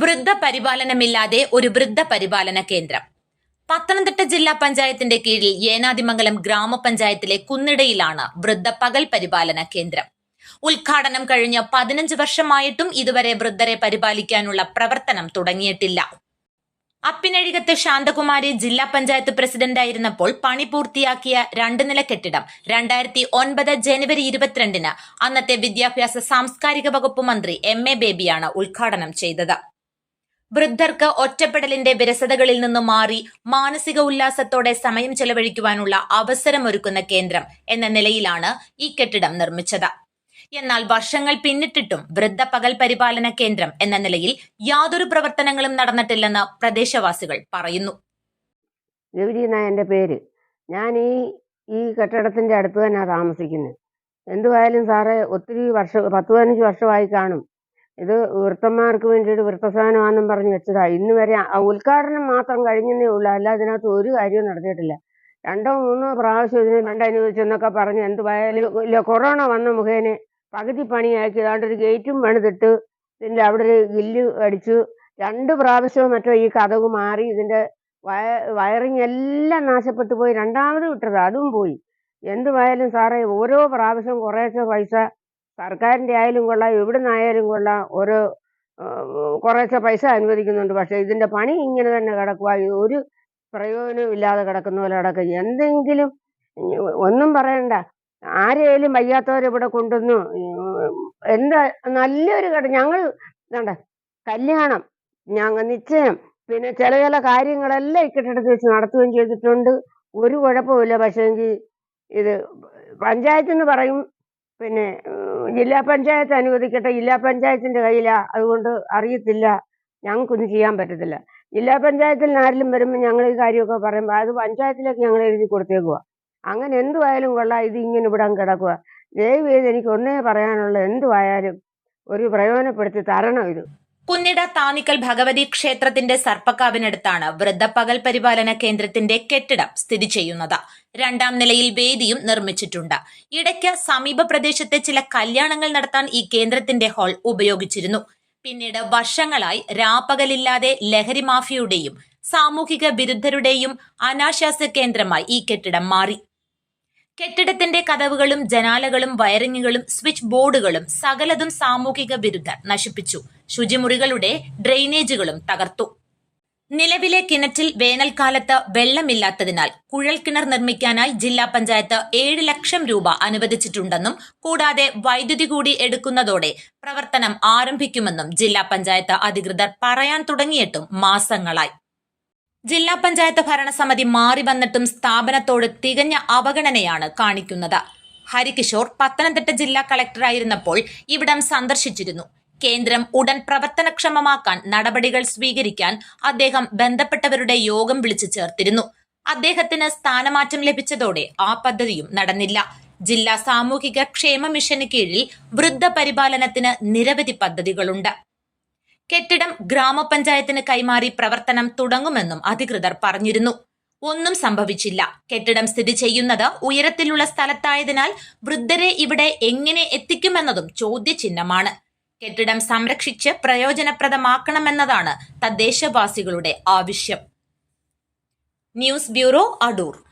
വൃദ്ധ പരിപാലനമില്ലാതെ ഒരു വൃദ്ധ പരിപാലന കേന്ദ്രം. പത്തനംതിട്ട ജില്ലാ പഞ്ചായത്തിന്റെ കീഴിൽ ഏനാതിമംഗലം ഗ്രാമപഞ്ചായത്തിലെ കുന്നിടയിലാണ് വൃദ്ധ പകൽ പരിപാലന കേന്ദ്രം. ഉദ്ഘാടനം കഴിഞ്ഞ പതിനഞ്ച് വർഷമായിട്ടും ഇതുവരെ വൃദ്ധരെ പരിപാലിക്കാനുള്ള പ്രവർത്തനം തുടങ്ങിയിട്ടില്ല. അപ്പിനഴികത്ത് ശാന്തകുമാരി ജില്ലാ പഞ്ചായത്ത് പ്രസിഡന്റായിരുന്നപ്പോൾ പണി പൂർത്തിയാക്കിയ രണ്ട് നില കെട്ടിടം രണ്ടായിരത്തി ഒൻപത് ജനുവരി ഇരുപത്തിരണ്ടിന് അന്നത്തെ വിദ്യാഭ്യാസ സാംസ്കാരിക വകുപ്പ് മന്ത്രി എം എ ബേബിയാണ് ഉദ്ഘാടനം ചെയ്തത്. വൃദ്ധർക്ക് ഒറ്റപ്പെടലിന്റെ വിരസതകളിൽ നിന്ന് മാറി മാനസിക ഉല്ലാസത്തോടെ സമയം ചെലവഴിക്കുവാനുള്ള അവസരമൊരുക്കുന്ന കേന്ദ്രം എന്ന നിലയിലാണ് ഈ കെട്ടിടം നിർമ്മിച്ചത്. എന്നാൽ വർഷങ്ങൾ പിന്നിട്ടിട്ടും വൃദ്ധ പകൽ പരിപാലന കേന്ദ്രം എന്ന നിലയിൽ യാതൊരു പ്രവർത്തനങ്ങളും നടന്നിട്ടില്ലെന്ന് പ്രദേശവാസികൾ പറയുന്നു. എന്റെ പേര്. ഞാൻ ഈ ഈ കെട്ടിടത്തിന്റെ അടുത്ത് തന്നെയാണ് താമസിക്കുന്നത് എന്തുവായാലും സാറേ ഒത്തിരി വർഷം പത്ത് പതിനഞ്ച് വർഷമായി കാണും. ഇത് വൃത്തന്മാർക്ക് വേണ്ടിയിട്ട് വൃത്തസാധനമാണെന്നും പറഞ്ഞ് വെച്ചതാ. ഇന്ന് വരെ ഉദ്ഘാടനം മാത്രം കഴിഞ്ഞതേ ഉള്ളൂ. അല്ല അതിനകത്ത് ഒരു കാര്യവും നടത്തിയിട്ടില്ല. രണ്ടോ മൂന്നോ പ്രാവശ്യം ഇതിനെ ഫണ്ട് അനുവദിച്ചെന്നൊക്കെ പറഞ്ഞ് എന്തുവായാലും ഇല്ല കൊറോണ വന്ന മുഖേന പകുതി പണിയാക്കി ഒരു ഗേറ്റും പണിതിട്ട് ഇതിന്റെ അവിടെ ഒരു ഗില്ല് അടിച്ചു. രണ്ട് പ്രാവശ്യവും മറ്റോ ഈ കഥവ് മാറി ഇതിന്റെ വയ വയറിങ് എല്ലാം നാശപ്പെട്ടു പോയി. രണ്ടാമത് വിട്ടത്. അതും പോയി. എന്തുവായാലും സാറേ ഓരോ പ്രാവശ്യം കുറേശ്ശെ പൈസ സർക്കാരിന്റെ ആയാലും കൊള്ളാം എവിടെ നിന്നായാലും കൊള്ളാം ഒരു കുറേശ്ശെ പൈസ അനുവദിക്കുന്നുണ്ട്. പക്ഷേ ഇതിന്റെ പണി ഇങ്ങനെ തന്നെ കിടക്കുക ഒരു പ്രയോജനവും ഇല്ലാതെ കിടക്കുന്ന പോലെ കിടക്കുക എന്തെങ്കിലും ഒന്നും പറയണ്ട. ആരെയും വയ്യാത്തവരെ ഇവിടെ കൊണ്ടുവന്നു. എന്താ നല്ലൊരു കട. ഞങ്ങൾ ഇതാണ്ട കല്യാണം ഞങ്ങൾ നിശ്ചയം. പിന്നെ ചില ചില കാര്യങ്ങളെല്ലാം ഈ കെട്ടിടത്തിൽ വെച്ച് നടത്തുകയും ചെയ്തിട്ടുണ്ട്. ഒരു കുഴപ്പമില്ല പക്ഷേങ്കിൽ ഇത് പഞ്ചായത്ത് എന്ന് പറയും പിന്നെ ജില്ലാ പഞ്ചായത്ത് അനുവദിക്കട്ടെ. ജില്ലാ പഞ്ചായത്തിന്റെ കയ്യിലാ. അതുകൊണ്ട് അറിയത്തില്ല. ഞങ്ങൾക്കൊന്നും ചെയ്യാൻ പറ്റത്തില്ല. ജില്ലാ പഞ്ചായത്തിൽ ആരെങ്കിലും വരുമ്പോൾ ഞങ്ങൾ ഈ കാര്യമൊക്കെ പറയുമ്പോൾ അത് പഞ്ചായത്തിലേക്ക് ഞങ്ങൾ എഴുതി കൊടുത്തേക്കുക അങ്ങനെ എന്തുവായാലും കൊള്ളാം. ഇത് ഇങ്ങനെ ഇവിടെ കിടക്കുക ദയവ് ചെയ്ത് എനിക്ക് ഒന്നേ പറയാനുള്ളത് എന്തുവായാലും ഒരു പ്രയോജനപ്പെടുത്തി തരണം ഇത്. കുന്നിട താനിക്കൽ ഭഗവതി ക്ഷേത്രത്തിന്റെ സർപ്പക്കാവിനടുത്താണ് വൃദ്ധപ്പകൽ പരിപാലന കേന്ദ്രത്തിന്റെ കെട്ടിടം സ്ഥിതി ചെയ്യുന്നത്. രണ്ടാം നിലയിൽ വേദിയും നിർമ്മിച്ചിട്ടുണ്ട്. ഇടയ്ക്ക് സമീപ പ്രദേശത്തെ ചില കല്യാണങ്ങൾ നടത്താൻ ഈ കേന്ദ്രത്തിന്റെ ഹാൾ ഉപയോഗിച്ചിരുന്നു. പിന്നീട് വർഷങ്ങളായി രാപ്പകലില്ലാതെ ലഹരി മാഫിയുടെയും സാമൂഹിക വിരുദ്ധരുടെയും അനാശാസ്യ കേന്ദ്രമായി ഈ കെട്ടിടം മാറി. കെട്ടിടത്തിന്റെ കതവുകളും ജനാലകളും വയറിങ്ങുകളും സ്വിച്ച് ബോർഡുകളും സകലതും സാമൂഹിക വിരുദ്ധർ നശിപ്പിച്ചു. ശുചിമുറികളുടെ ഡ്രെയിനേജുകളും തകർത്തു. നിലവിലെ കിണറ്റിൽ വേനൽക്കാലത്ത് വെള്ളമില്ലാത്തതിനാൽ കുഴൽ കിണർ നിർമ്മിക്കാനായി ജില്ലാ പഞ്ചായത്ത് ഏഴ് ലക്ഷം രൂപ അനുവദിച്ചിട്ടുണ്ടെന്നും കൂടാതെ വൈദ്യുതി കൂടി എടുക്കുന്നതോടെ പ്രവർത്തനം ആരംഭിക്കുമെന്നും ജില്ലാ പഞ്ചായത്ത് അധികൃതർ പറയാൻ തുടങ്ങിയിട്ടും മാസങ്ങളായി. ജില്ലാ പഞ്ചായത്ത് ഭരണസമിതി മാറി വന്നിട്ടും സ്ഥാപനത്തോട് തികഞ്ഞ അവഗണനയാണ് കാണിക്കുന്നത്. ഹരികിഷോർ പത്തനംതിട്ട ജില്ലാ കളക്ടറായിരുന്നപ്പോൾ ഇവിടം സന്ദർശിച്ചിരുന്നു. കേന്ദ്രം ഉടൻ പ്രവർത്തനക്ഷമമാക്കാൻ നടപടികൾ സ്വീകരിക്കാൻ അദ്ദേഹം ബന്ധപ്പെട്ടവരുടെ യോഗം വിളിച്ചു ചേർത്തിരുന്നു. അദ്ദേഹത്തിന് സ്ഥാനമാറ്റം ലഭിച്ചതോടെ ആ പദ്ധതിയും നടന്നില്ല. ജില്ലാ സാമൂഹിക ക്ഷേമ മിഷന് കീഴിൽ വൃദ്ധ പരിപാലനത്തിന് നിരവധി പദ്ധതികളുണ്ട്. കെട്ടിടം ഗ്രാമപഞ്ചായത്തിന് കൈമാറി പ്രവർത്തനം തുടങ്ങുമെന്നും അധികൃതർ പറഞ്ഞിരുന്നു. ഒന്നും സംഭവിച്ചില്ല. കെട്ടിടം സ്ഥിതി ചെയ്യുന്നത് ഉയരത്തിലുള്ള സ്ഥലത്തായതിനാൽ വൃദ്ധരെ ഇവിടെ എങ്ങനെ എത്തിക്കുമെന്നതും ചോദ്യചിഹ്നമാണ്. കെട്ടിടം സംരക്ഷിച്ച് പ്രയോജനപ്രദമാക്കണമെന്നതാണ് തദ്ദേശവാസികളുടെ ആവശ്യം. News bureau Adoor.